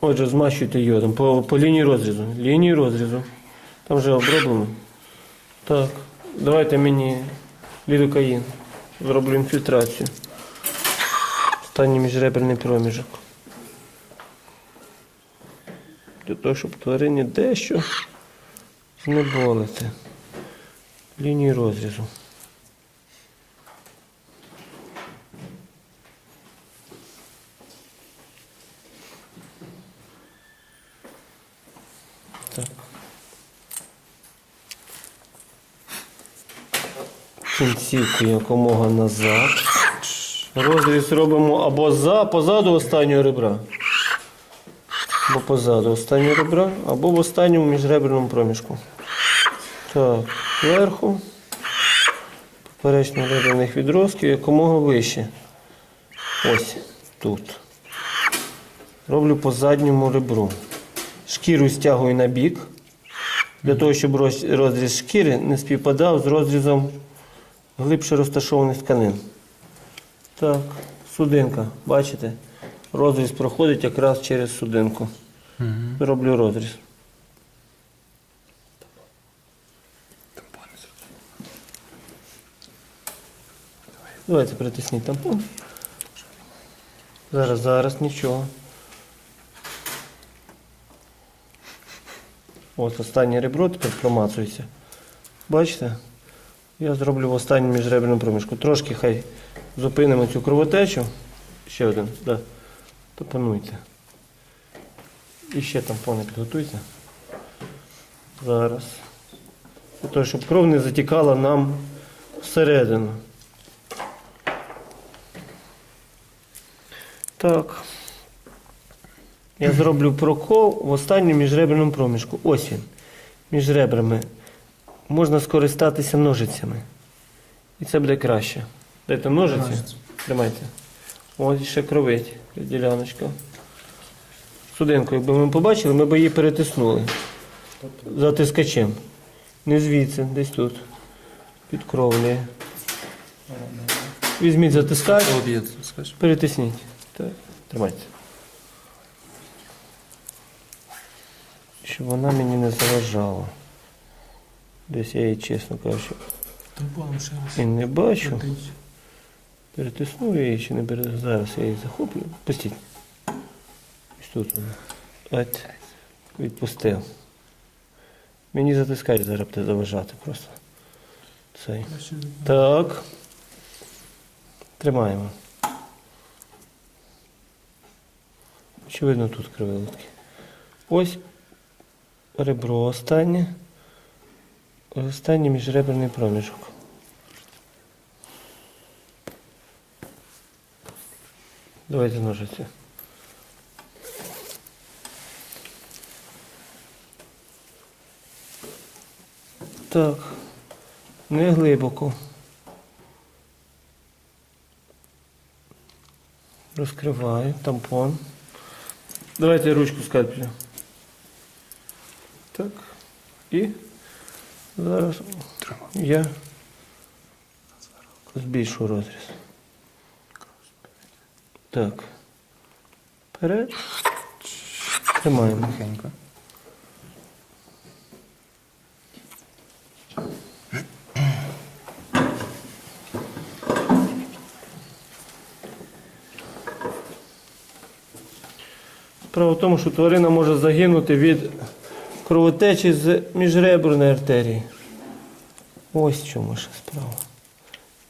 Отже, змащуйте йодом по, по лінії розрізу. Лінії розрізу. Там вже оброблено. Так. Давайте мені лідокаїн. Зроблю інфільтрацію. Останній міжреберний проміжок. Для того, щоб тварині дещо знеболити. Лінії розрізу. Так. Кінцівку якомога назад. Розріз робимо або за, позаду останнього ребра. Або позаду останнього ребра, або в останньому міжреберному проміжку. Так, зверху. Поперечно реберних відростків якомога вище. Ось тут. Роблю по задньому ребру. Шкіру стягую на бік, для того, щоб розріз шкіри не співпадав з розрізом глибше розташованих тканин. Так, судинка, бачите? Розріз проходить якраз через судинку. Роблю розріз. Давайте притисніть тампон. Зараз, зараз, нічого. От останнє ребро тепер промацується. Бачите? Я зроблю в останньому міжреберному проміжку. Трошки хай зупинимо цю кровотечу. Ще один, да. Топануйте. І ще тампони підготуйте. Зараз. Для того, щоб кров не затікала нам всередину. Так. Я зроблю прокол в останньому міжреберному проміжку. Ось він. Між ребрами. Можна скористатися ножицями. І це буде краще. Дайте ножиці. Тримайте. Ось ще кровить діляночка. Судинку, якби ми побачили, ми б її перетиснули. Затискачем. Не звідси, десь тут. Під кровлею. Візьміть затискач. Перетисніть. Так, тримайте. Щоб вона мені не заважала. Десь я її, чесно кажучи, і не бачу. Перетисну я її чи не перетисну. Зараз я її захоплю. Пустіть. Ось тут вона. От. Відпустив. Мені затискач зараз буде заважати просто. Цей. Так. Тримаємо. Очевидно, тут кривилотки. Ось ребро останнє. Останній міжреберний проміжок. Давайте ножиці. Так. Не глибоко. Розкриваю тампон. Давайте ручку скальпелю. Так. І зараз я збільшу розріз. Так. Вперед. Тримаємо. Тихенько. Справа в тому, що тварина може загинути від кровотечі з міжреберної артерії. Ось чому ще справа.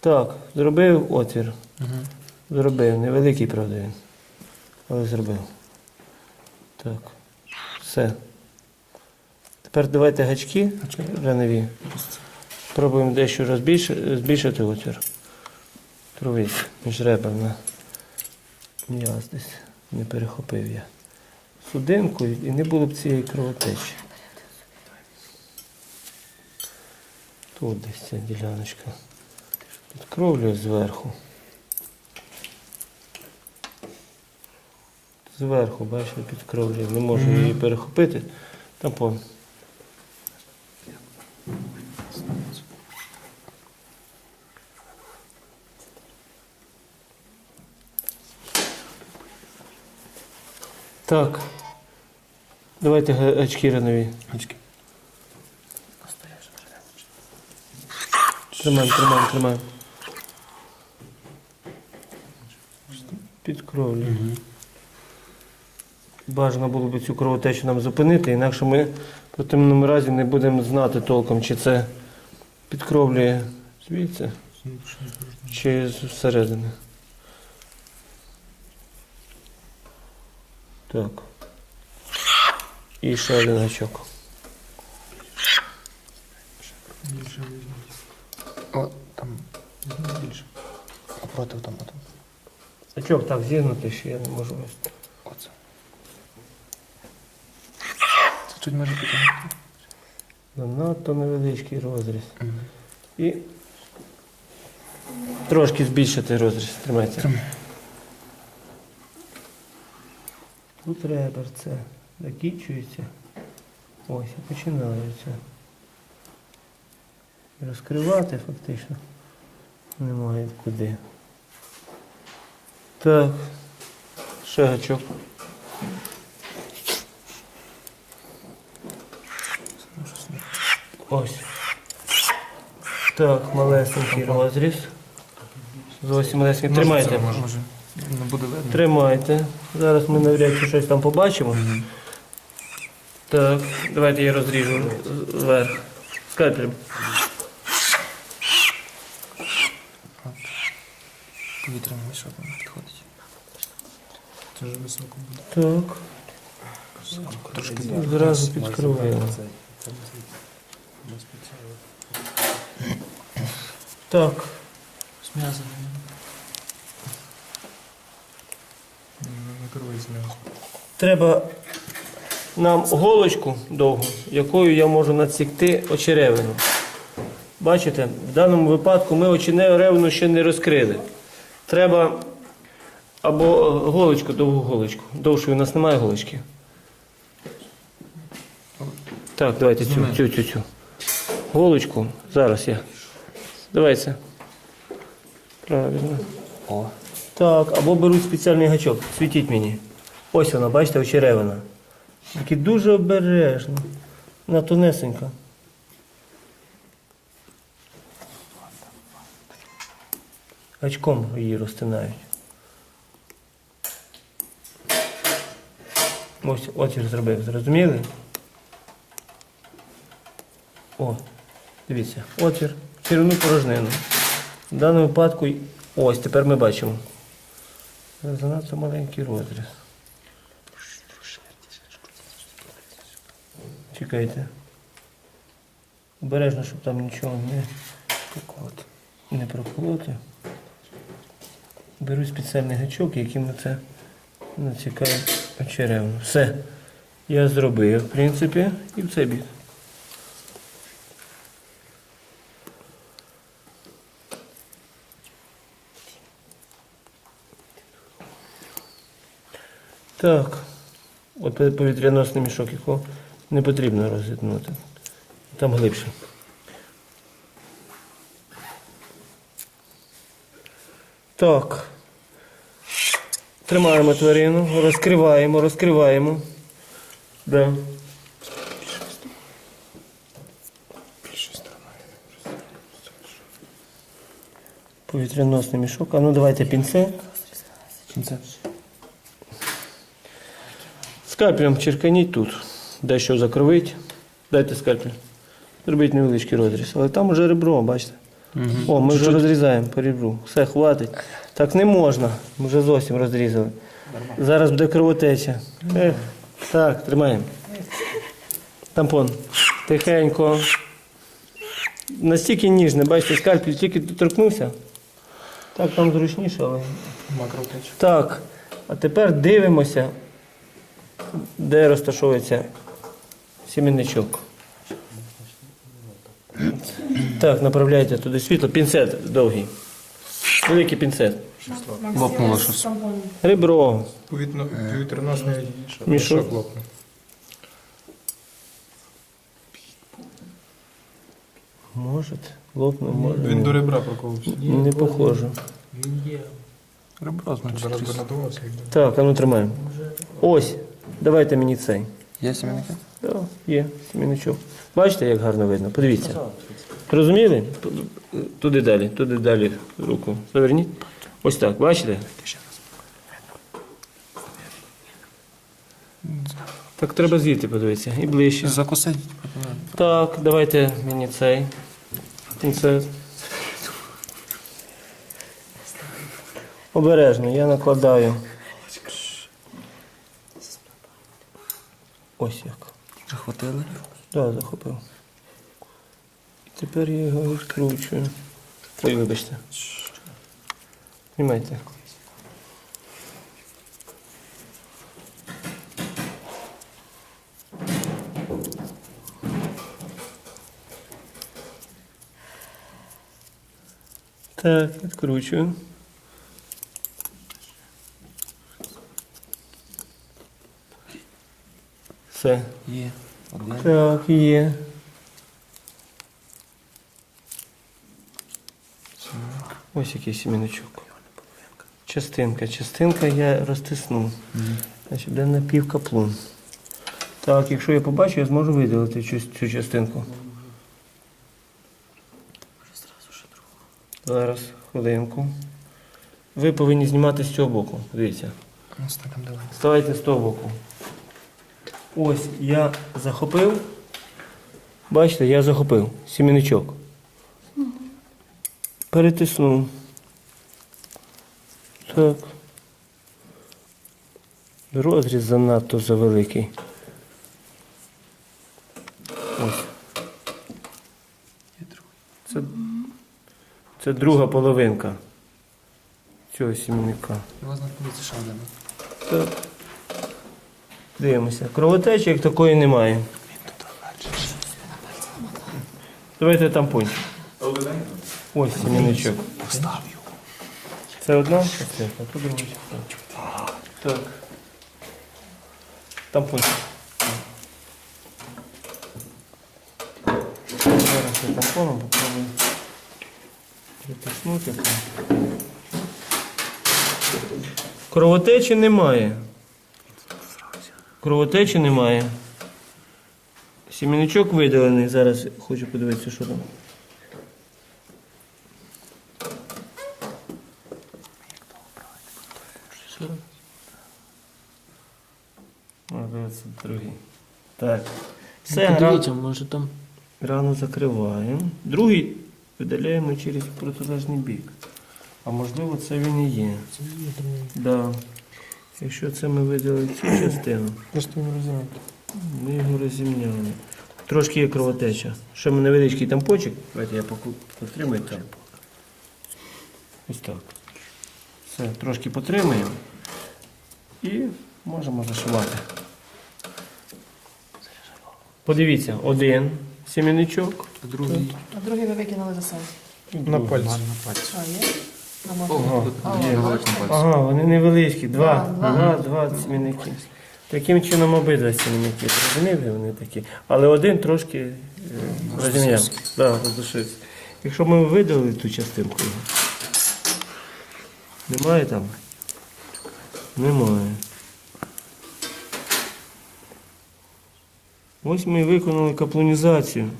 Так, зробив отвір. Угу. Зробив. Невеликий, правда він. Але зробив. Так. Все. Тепер давайте гачки ранові. Спробуємо дещо розбільшити, збільшити отвір. Тровить міжреберна. М'яз десь не перехопив я. Судинку і не було б цієї кровотечі. Тут десь ця діляночка. Під кровлею зверху. Зверху, бачите, під кровлею. Не можу її перехопити. Тампон. Так, Давайте очки ранові. Очки. Тримаємо, тримаємо, тримаємо. Під кровлю. Бажано було б цю кровотечу нам зупинити, інакше ми в противному разі не будемо знати толком, чи це підкровлює звідси, чи зсередини. Так. І ще один гачок. Більше візьміть. О, там більше. напротив там, там. Гачок так зігнути, що я не можу вести. Оце. Це чуть може потягнути. Надто невеличкий розріз. Мгм. І трошки збільшити розріз. Тримайте. Тримай. Тут ребер це закінчується. Ось і починається. Розкривати фактично немає куди. Так. Ще гачок. Ось. Так, малесенький розріз. Зовсім малесенький. Тримайте. Може, може. Не буде видно. Тримайте. Зараз ми навряд чи щось там побачимо. Так, давайте я розріжу зверху. Скальпелем. Повітряний мішок не підходить. Це вже високо буде. Так. Трошки Зразу підкриваємо. Так. З м'язом. Накривай з м'язом. Треба нам голочку довгу, якою я можу надсікти очеревину. Бачите, в даному випадку ми очеревину ще не розкрили. Треба або голочку, довгу голочку. Довшої у нас немає голочки. Так, давайте цю, цю, цю, цю. Голочку. Зараз я. Давайте. Правильно. О, Так, або беруть спеціальний гачок. Світіть мені. Ось вона, бачите, очеревина. Тільки дуже обережно. Вона тонесенька. Гачком її розтинають. Ось отвір зробив, зрозуміли? О, дивіться, отвір, червону порожнину. В даному випадку ось тепер ми бачимо. Занадто маленький розріз. Чекайте. Обережно, щоб там нічого не, не проколоти. Беру спеціальний гачок, яким це націкаю очеревну. Все. Я зробив, в принципі, і в цей бік. Так. От повітряносний мішок, якого не потрібно розітнути. Там глибше. Так. Тримаємо тварину, розкриваємо, розкриваємо. Да. Повітряносний мішок. А ну давайте пінцет. Кінце. Скальпелем черканіть тут. Дещо закровить. Дайте скальпель. Зробіть невеличкий розріз. Але там уже ребро, бачите. О, ми вже розрізаємо по ребру. Все, хватить. Так не можна. Ми вже зовсім розрізали. Зараз буде кровотеча. Ех. Так, тримаємо. Тампон. Тихенько. Настільки ніжне, бачите, скальпель тільки доторкнувся. Так там зручніше, але. Макровтеча. Так, а тепер дивимося, де розташовується сімейничок. Так, направляйте туди світло, пінцет довгий. Великий пінцет. Лопнуло щось. Ребро. Повітряно- Повітряносний Мішок. мішок лопнув. Може, лопнув, може. Він до ребра проколився. Не похоже. Ребро, значить, Зараз би надувався. якби. Так, а ну тримаємо. Ось, давайте мені цей. Є сімейники? Так, є сіміничок. Бачите, як гарно видно? Подивіться. Розуміли? Туди далі, туди далі руку. Заверніть. Ось так, бачите? Так треба звідти подивитися. І ближче. Закусить. Так, давайте мені цей. Пінцет. Обережно, я накладаю. Ось як. Захватили. Так, да, захопив. Тепер я його відкручую. Ой, вибачте. Знімайте. Так, відкручую. Все. Є. Один. Так, є. Ось який сіміночок. Частинка. Частинка я розтиснув. Значить, буде напівкаплун. Так, якщо я побачу, я зможу виділити цю, цю частинку. Зараз, хвилинку. Ви повинні знімати з цього боку. Дивіться. Ну. Ставайте з того боку. Ось я захопив. Бачите, я захопив сіміничок. Перетиснув. Так. Розріз занадто завеликий. Ось. Це, це друга половинка цього сімінника. У вас знаходиться ще. Так. Дивимося. Кровотечі як такої немає. Давайте там пончик. Ось його. Це одна частинка, а тут друга. Так. Там пончик. Зараз я тампоном попробую притиснути. Кровотечі немає. Кровотечі немає. Сіміничок видалений. Зараз хочу подивитися, що там. А, дивіться, другий. Так. Все, ран, Подивіться, може там. рану закриваємо. Другий видаляємо через протилежний бік. А можливо, це він і є. Да. Якщо це ми видали цю частину, Просто ми його розімняли. Трошки є кровотеча. Ще ми невеличкий тампочок. Давайте я поку- потримаю там. Ось так. Все, трошки потримаємо. І можемо зашивати. Подивіться, один сім'яничок. Другий. А другий ви викинули за себе. На пальці. На пальці. А, є? А можна? О, тут є о, великий. Ага, вони невеличкі. Два. Два. Ага, два сім'яники. Таким чином обидва сім'яники. Зрозуміли вони такі. Але один трошки е, розім'яв. Да, роздушився. Якщо ми видали ту частинку. Немає там? Немає. Ось ми і виконали каплонізацію.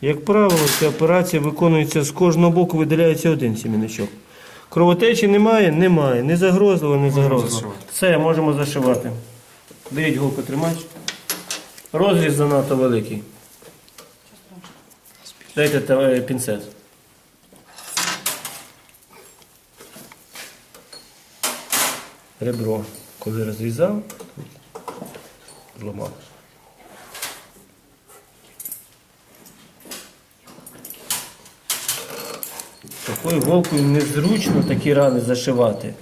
Як правило, ця операція виконується з кожного боку, видаляється один сіміночок. Кровотечі немає? Немає. Не загрозливо, не загрозливо. Все, можемо зашивати. Беріть голку тримач. Розріз занадто великий. Дайте е, пінцет. Ребро, коли розрізав, зламав. Такою голкою незручно такі рани зашивати.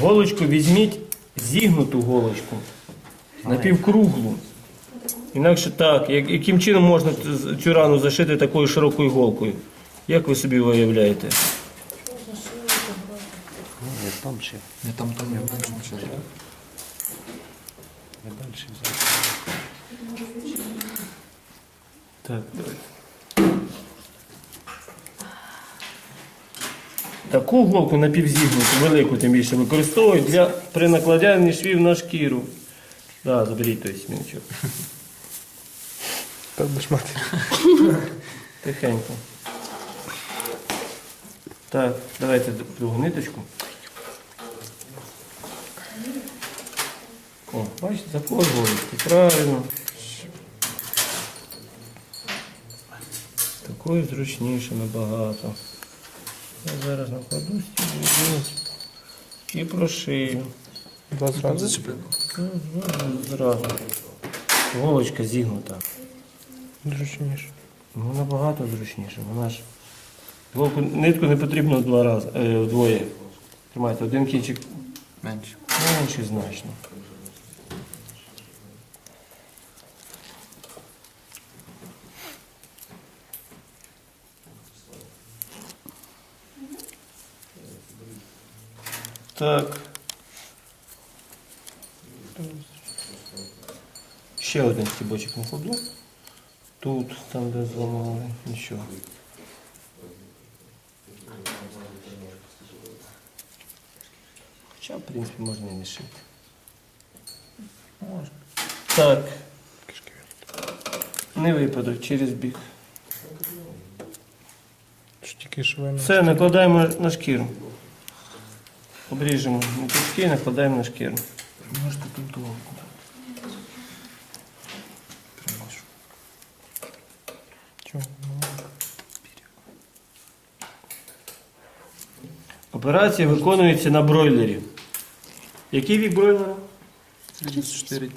Голочку візьміть зігнуту голочку, напівкруглу. Інакше так, яким чином можна цю рану зашити такою широкою голкою? Як ви собі уявляєте? Не там там я бачу. що є. Так, давайте. Таку голку напівзігнуту, велику тим більше використовують для при накладанні швів на шкіру. Да, заберіть той смінчик. Так будеш мати. Тихенько. Так, давайте другу ниточку. О, бачите, закладуєте. Правильно. Такою зручніше набагато. Я зараз накладу стіну і прошию. Два зразу. Зачепив. Ну, Зразу. Голочка зігнута. Зручніше. Ну, набагато зручніше. Вона ж. Голку, нитку не потрібно два рази, е, вдвоє. Тримайте, один кінчик Менше. менший значно. Так. Ще один стібочок на ходу. Тут, там, де зламали, нічого. Хоча, в принципі, можна і не шити. Можна. Так. Не випадок через бік. Все, накладаємо на шкіру. Обріжемо ниточки і накладаємо на шкіру. Можете тут головку дати. Чого? Операція виконується на бройлері. Який вік бройлера? 34 дні.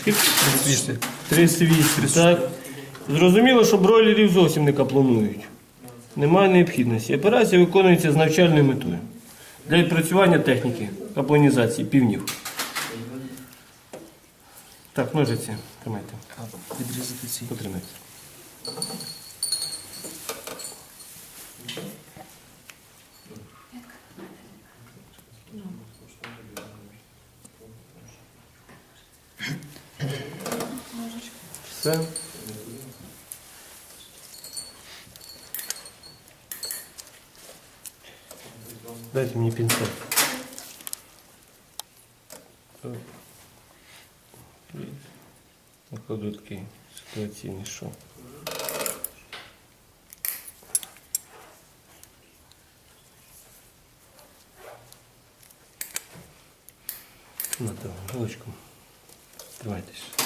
Скільки? 38. 38, так. Зрозуміло, що бройлерів зовсім не капланують. Немає необхідності. Операція виконується з навчальною метою. Для відпрацювання техніки капланізації півнів. Так, ножиці. Тримайте. Відрізати ці. Потримайте. Все. Дайте мені пінцет. Так. І Накладу такий ситуаційний шов. На то, голочку. Тримайтесь.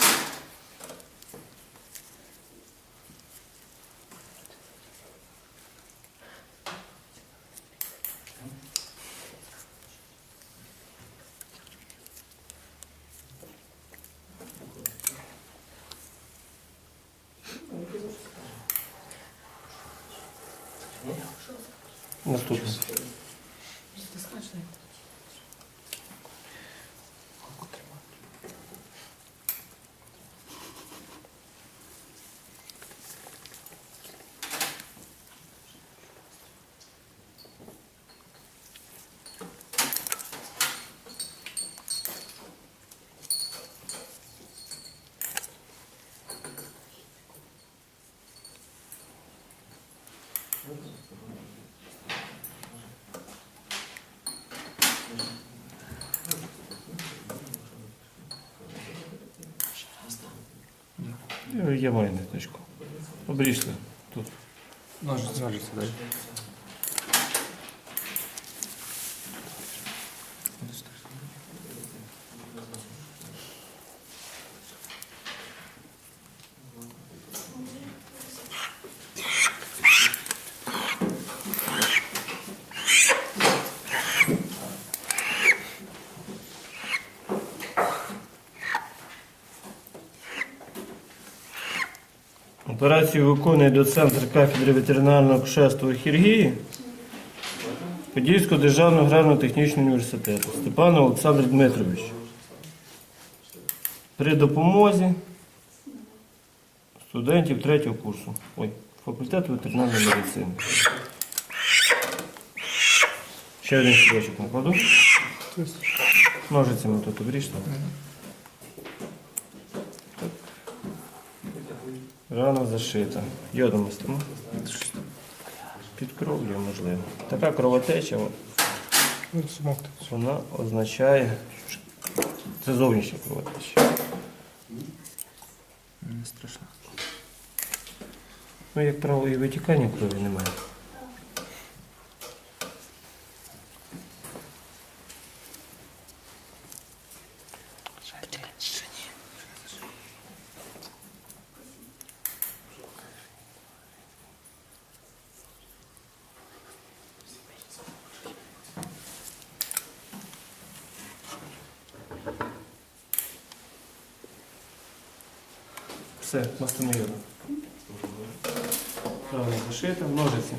Наступне. Thank you. Я маю ниточку. Обріжте тут. Ножиці. Ножиці дай. Операцію виконує доцентр кафедри ветеринарного акушерства і хірургії Подільського державного аграрно-технічного університету Степан Олександр Дмитрович. При допомозі студентів третього курсу. Ой, факультету ветеринарної медицини. Ще один строчок накладу. Ножицями тут обріжте. Рана зашита. Йодом. Під кров'ю, можливо. Така кровотеча, от, Ну, вона означає Це зовнішня кровотеча. Не страшно. Ну, як правило, і витікання крові немає. Все, восстановили. Правильно зашито, ножиці.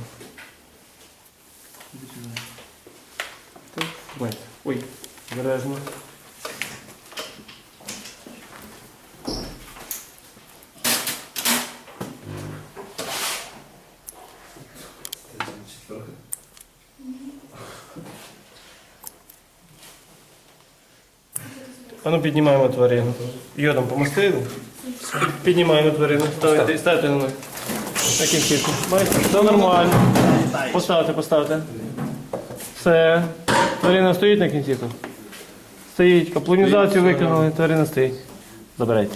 Так, бать. Ой. А ну піднімаємо тварину. Йодом помастили. Піднімаємо тварину. Ставите, ставте на ноги. На кінцівку. Все нормально. Поставте, поставте. Все. Тварина стоїть на кінці? Стоїть. Каплонізацію виконали, тварина стоїть. Забирайте.